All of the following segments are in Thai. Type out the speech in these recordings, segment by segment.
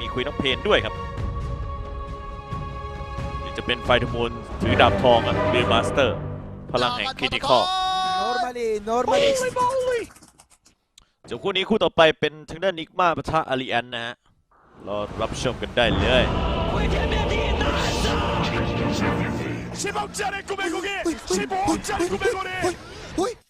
มีคุยน้องเพนด้วยครับจะเป็นไฟทมูลถือดาบทองอะเรียมาสเตอร์ พลังแห่งคริติคอล normally normally จบคู่นี้คู่ต่อไปเป็นทางด้านนิกมาปะทะอาริอนนะฮะ รอรับชมกันได้เลยชิบะจันกุเบกุชิบะจันกุเบกุ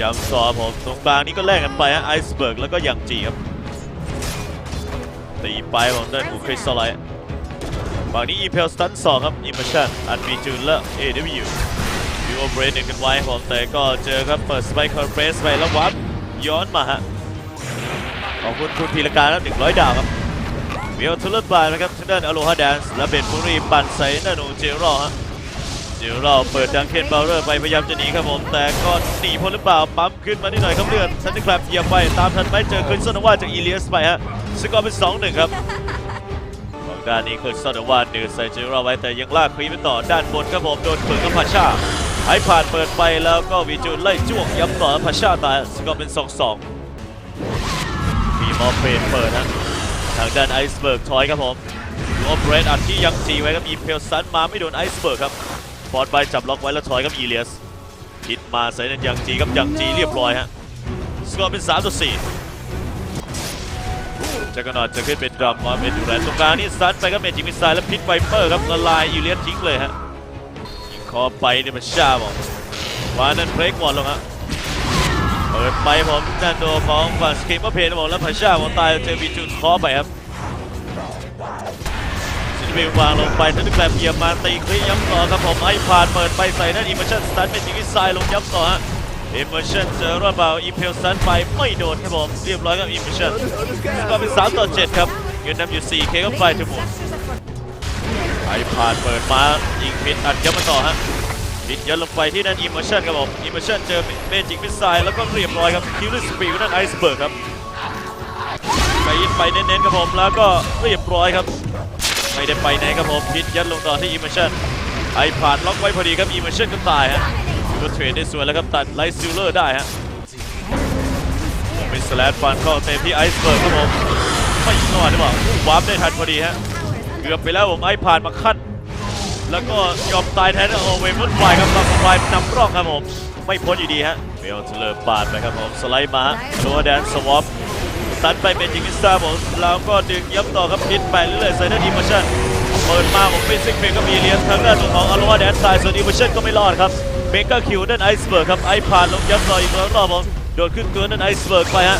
ย้ำซอผมตรงกลางนี้ก็แลกกันไปฮะไอซ์เบิร์กแล้วก็ยังจีครับตีไปของด้านของคริสตัลไลท์ฝั่งนี้อีเพลสตันสองครับอิมเมชั่นอันมีจูนและเอเดวิววิวโอเบรนหนึ่งกันไว้ผมแต่ก็เจอครับเปิดสไปค์คอร์เฟสไปแล้ววับย้อนมาฮะขอบคุณคุณพีรการครับหนึ่งร้อยดาวครับเวียวทุลเลอร์บายนะครับทางด้านอโลฮาแดนส์และเบนฟูรีปั่นใส่ด้านขอเจอรอฮะ เดี๋ยวเราเปิดดังเคนเบลเลอร์ไปพยายามจะหนีครับผม แต่ก็หนีพ้นหรือเปล่า ปั๊มขึ้นมานิดหน่อยครับเลือดซันนี่ครับเหยียบไปตามทันไหมเจอคริสตันว่าจากอีเลียสไปฮะสกอร์เป็น 2-1 ครับของด้านนี้คริสตันว่าเดือใส่เจอเราไว้แต่ยังลากคลีไปต่อด้านบนครับผมโดนเปิดกับพาชาไอผ่านเปิดไปแล้วก็วีจูนไล่จ้วงย้ำต่อพาชาตายสกอร์เป็น 2-2 มีมอเฟนเปิดฮะทางด้านไอซ์เบิร์กถอยครับผมโอเปเรตอัดที่ยังจีไว้ครับอีเพลซันมาไม่โดนไอซ์เบิร์กครับ ฟอร์ดไปจับล็อกไว้แล้วถอยกับอีเลียสคิดมาใส่นั่นยังจีกับยังจีเรียบร้อยฮะสกอร์เป็น3ต่อ4จักรนอตจะขึ้นเป็นดรัมมาเป็นดูแลตรงกลางนี่ซัดไปครับเมจิมิสไซล์แล้วพิษไวเปอร์ครับละลายอีเลียสทิ้งเลยฮะยิงคอไปเนี่ยมันชาบอกวานั้นเพลกหมดลงฮะเปิดไปผมด้านโดของฝั่งสเกมเมอร์เพนบอกแล้วพาชาผมตายเจอบีจูนคอไปครับซิน วิววางลงไปทันทีแกลบเหยียบมาตีคลีย้ำต่อครับผมไอผ่านเปิดไปใส่นั่นอิมเมชั่นสตันเป็นจิงวิสไซลงย้ำต่อฮะอิมเมชั่นเจอรอดเบาอีเพลสันไปไม่โดนครับผมเรียบร้อยครับอิมเมชั่นก็เป็น3ต่อ7ครับเงินนำอยู่4เคก็ไปทั้งหมดไอผ่านเปิดมายิงพิษอัดย้ำมาต่อฮะพิษยัดลงไปที่นั่นอิมเมชั่นครับผมอิมเมชั่นเจอเมจิกมิสไซล์แล้วก็เรียบร้อยครับคิวลอร์สปีดนั่นไอซ์เบิร์กครับไปยิงไปเน้นๆครับผมแล้วก็เรียบร้อยครับ ไม่ได้ไปไหนครับผมพิษยัดลงต่อที่อิมเมชั่นไอผ่านล็อกไว้พอดีครับอิมเมชั่นก็ตายฮะก็เทรดได้สวยแล้วครับตัดไลท์ซิลเลอร์ได้ฮะเป็นสแลดฟันเข้าเต็มที่ไอซ์เบิร์กครับผมไม่รอดหรือเปล่าวาร์ปได้ทันพอดีฮะเกือบไปแล้วผมไอผ่านมาขั้นแล้วก็ยอมตายแทนโอเวมอนไฟครับลำไฟนำร่องครับผมไม่พ้นอยู่ดีฮะเบลเทเลอร์ปาดไปครับผมสไลด์มาโดแดนสวอป ตัดไปเป็นจิงกิสตาร์ผมแล้วก็ดึงย้ำต่อครับพิษไปเรื่อยๆใส่หน้าดีมชั่นเปิดมาผมเป็นซิกเมก็มีเลียนทางด้านของอารวาแดนไซด์ส่วนอีเวอร์ชั่นก็ไม่รอดครับเมกาคิวด้านไอซ์เบิร์กครับไอผ่านลงยับต่ออีกรอบผมโดดขึ้นตัวด้านไอซ์เบิร์กไปฮะ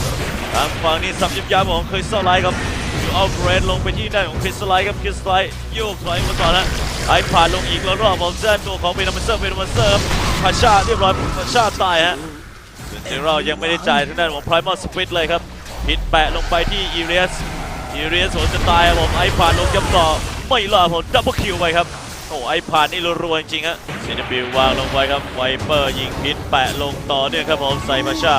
ทางฝั่งนี้สับยับยับของเคยเซอร์ไลท์ครับอยู่เอาเกรนลงไปที่ด้านของคริสไลท์ครับคริสไลท์โยกถอยมาต่อนะไอผ่านลงอีกแล้วรอบผมด้านตัวของเบนอมเซอร์เบนอมเซอร์ครับพาชาเรียบร้อยพาชาตายฮะส่วนเรายังไม่ได้จ่ายทางด้านของไพรมอลสวิดเลยครับ พิดแปะลงไปที่อีเรียสอีเรียสโหจะตายครับผมไอผ่านลงยับต่อไม่รอผมดับเบิลคิวไปครับโอ้ไอผ่านนี่รัวๆจริงๆฮะเซนบิลวางลงไปครับไวเปอร์ยิงพิษแปะลงต่อเนี่ยครับผมใส่มาชา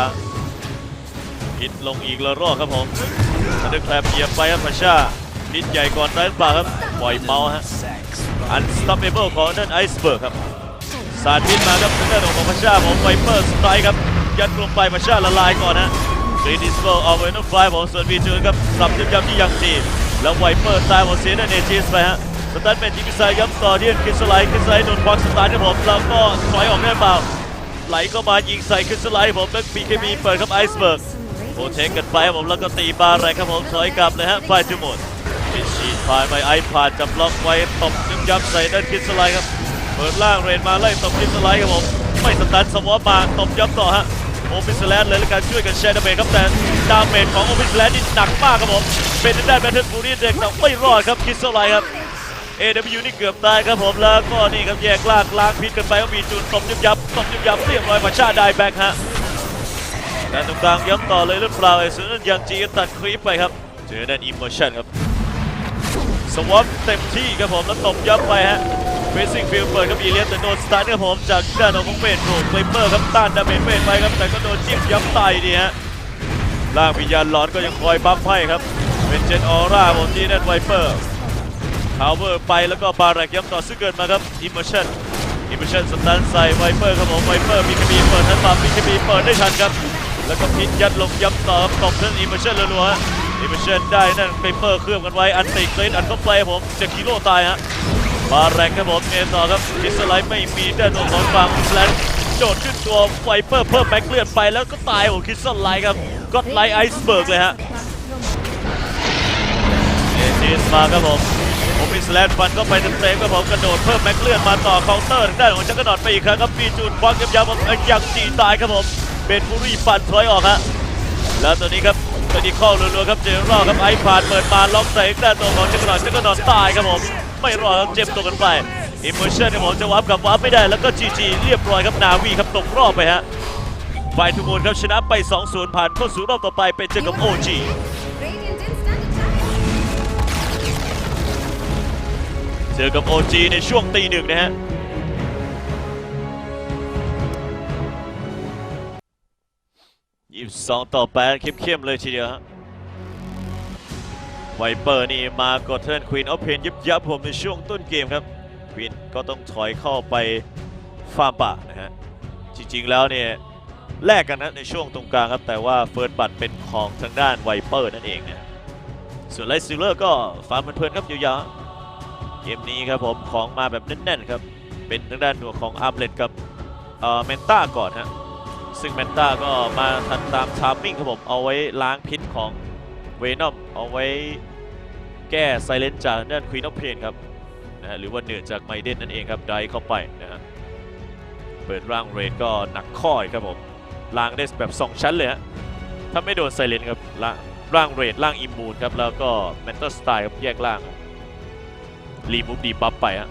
พิษลงอีกล้วรอดครับผมทันเดอร์แคลบเหยียบไปครับมาชาพิษใหญ่ก่อนได้หรือเปล่าครับปล่อยเมาส์ฮะอันสตัมเบเบิลของนั่นไอซ์เบิร์กครับสาดพิษมาครับทางด้านของมาชาผมไวเปอร์สไตร์ครับยัดลงไปมาชาละลายก่อนฮะ รีดิสโบเอาไว้น้องไฟผมส่วนวีจูนครับสับยับที่ยังจีแล้วไวเปอร์ตายหมดเสียนั่นจีสไปฮะสตันเป็นจิมิไซครับต่อที่คริสไลท์คริสไลท์โดนควักสตาร์ทครับผมแล้วก็ถอยออกได้เปล่า ไหลเข้ามายิงใส่คริสไลท์ผมแล้วบีเคมีเปิดครับไอซ์เบิร์กโอเทคกันไปครับผมแล้วก็ตีบาร์ไรครับผมถอยกลับเลยฮะไฟจุหมดเป็นชีดพายไปไอพาดจับล็อกไว้ตบยับใส่ด้านคริสไลท์ครับเปิดล่างเรนมาไล่ตบคริสไลท์ครับผมไม่สตันสวอปมาตบยับต่อฮะ โอฟิสแลนเลยและการช่วยกันแชร์ดาเมจครับแต่ดาเมจของโอฟิสแลนนี่หนักมากครับผมเป็นทางด้แบทเทิลฟูรี่เด็กแต่ไม่รอดครับคิสโซไลครับ AW นี่เกือบตายครับผมแล้วก็นี่ครับแยกลากล้างพิษกันไปก็มีจูนตบยับยับตบยับยับเรียบร้อยมาชาได้แบ็คฮะด้านตรงกลางย้ำต่อเลยหรือเปล่าไอ้ส่วนนั้นยังจีตัดคลิปไปครับเจอแดนอิมเมอร์ชันครับสวอปเต็มที่ครับผมแล้วตบยับไปฮะ เฟซิ่งฟิลเปิดครับอีเลียสแต่โดนสตาร์ทครับผมจากด้านของเฟสโรคลิปเปอร์ครับต้านดาเมจเฟสไปครับแต่ก็โดนจิ้มย้ำตายดีฮะล่างวิญญาณร้อนก็ยังคอยบัฟให้ครับเป็นเจนออร่าผมที่ด้านไวเปอร์พาวเวอร์ไปแล้วก็บารักย้ำต่อซึ่งเกิดมาครับอิมเมอร์ชั่นอิมเพรสชั่นสตันใส่ไวเปอร์ครับผมไวเปอร์มีคบีเปิดทันมามีคบีเปิดได้ทันครับแล้วก็พิษยัดลงย้ำต่อครับตบทั้งอิมเพรสชั่นรัวๆอิมเพรสชั่นได้นั่นไวเปอร์เคลื่อนกันไว้อันติเกรดอันเข้าไปผมเจะกิโลตายฮะ มาแรงครับผมเมต่อครับคิสไลท์ไม่มีด้านตัวของฝั่งแลนโดดขึ้นตัวไวเปอร์เพิ่มแม็กเลือดไปแล้วก็ตายโอ้คิสไลท์ครับก็ไลท์ไอซ์เบิร์กเลยฮะเอจิสมาครับผมผมมีสแลนฟันก็ไปเต็มๆครับผมกระโดดเพิ่มแม็กเลือดมาต่อเคาน์เตอร์ทางด้านของจักรนอตไปอีกครั้งครับปีจูนควักยำๆผมยังจีตายครับผมเบนฟูรี่ฟันถอยออกฮะแล้วตัวนี้ครับตัวนี้เข้ารัวๆครับเจอรอครับไอพาดเปิดมาล็อกใส่ด้านตัวของจักรนอตจักรนอตตายครับผม ไม่รอดครับเจ็บตัวกันไปอิมเมอร์ชั่นครับผมจะวับกับวับไม่ได้แล้วก็จีจีเรียบร้อยครับนาวีครับตกรอบไปฮะฝ่ายทุกคนครับชนะไป 2-0 ผ่านเข้าสู่รอบต่อไปเป็นเจอกับ OG Radiant instant attack. เจอกับ OG ในช่วงตีหนึ่งนะฮะ22ต่อ8เข้มๆเลยทีเดียวฮะ ไวเปอร์นี่มากดเทิร์นควีนเอาเพนยับยับผมในช่วงต้นเกมครับควีนก็ต้องถอยเข้าไปฟาร์มป่านะฮะจริงๆแล้วเนี่ยแลกกันนะในช่วงตรงกลางครับ แต่ว่าเฟิร์สบัตเป็นของทางด้านไวเปอร์นั่นเองนะส่วนไลซิลเลอร์ก็ฟาร์มเพลินครับยาวๆเกมนี้ครับผมของมาแบบแน่นๆครับเป็นทางด้านหน่วยของอาร์มเลตกับเอ่อเมนต้าก่อนฮะซึ่งเมนต้าก็มาทันตามทามมิ่งครับผมเอาไว้ล้างพิษของ เวนอมเอาไว้แก้ไซเลนจากทางด้านควีนอ f เพนครับนะฮะหรือว่าเหนือจากไมเดนนั่นเองครับได้เข้าไปนะฮะเปิดร่างเรนก็หนักข้ออีกครับผมล้างได้แบบ2ชั้นเลยฮะถ้าไม่โดนไซเลนครับล่างร่างเรดร่างอิมมูนครับแล้วก็เมนเตอร์สไตล์ครับแยกล่างรีมูฟดีบัฟไปฮะ